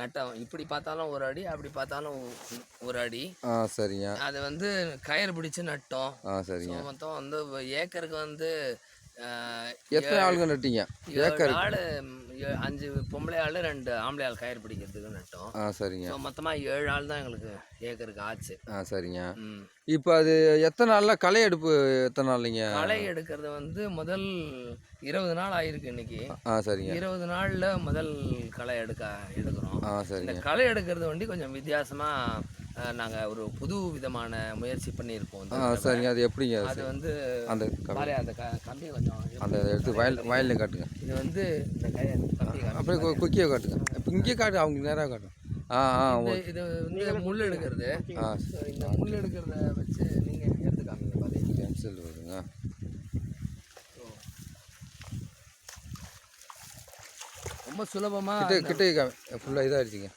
நட்டம் இப்படி பார்த்தாலும் ஒரு அடி அப்படி பார்த்தாலும் ஒரு அடி. ஆ சரிங்க. அது வந்து கயிறு பிடிச்சு நட்டோம். ஆ சரிங்க. மொத்தம் வந்து ஏக்கருக்கு வந்து எத்தனை ஆளுங்க நட்டீங்க? ஏழு ஆள் அஞ்சு பொம்பளை ஆள் ரெண்டு ஆம்பளை ஆள் கயிறு பிடிக்கிறதுக்கு நட்டோம். ஆ சரிங்க. ஸோ மொத்தமாக ஏழு ஆள் தான் எங்களுக்கு ஏக்கருக்கு ஆச்சு. ஆ சரிங்க. ம். இப்போ அது எத்தனை நாளில் களை எடுப்பு எத்தனை நாள்லைங்க? களை எடுக்கிறது வந்து முதல் இருபது நாள் ஆயிருக்கு இன்னைக்கு. ஆ சரிங்க. இருபது நாள்ல முதல் களை எடுக்க எடுக்கிறோம். ஆ இந்த சரிங்க களை எடுக்கிறது வந்து கொஞ்சம் வித்தியாசமா அஹ், நாங்க ஒரு புது விதமான முயற்சி பண்ணியிருக்கோம். சரிங்க. அது எப்படிங்க? அது வந்து அந்த அந்த கம்பியை கொஞ்சம் அந்த எடுத்து வயல் வயலில் காட்டுங்க. இது வந்து இந்த அப்படியே குக்கியை காட்டுங்க. இப்போ இங்கே காட்டு அவங்க நேராக காட்டும். ஆ ஆ இது வந்து முள் எடுக்கிறது. ஆ இந்த முள் எடுக்கிறத வச்சு நீங்க எடுத்து காமிங்க பாத்தீங்க பென்சில் வருங்க ரொம்ப சுலபமா கிட்டே கிட்டே ஃபுல்லாக இதாகிடுச்சிங்க.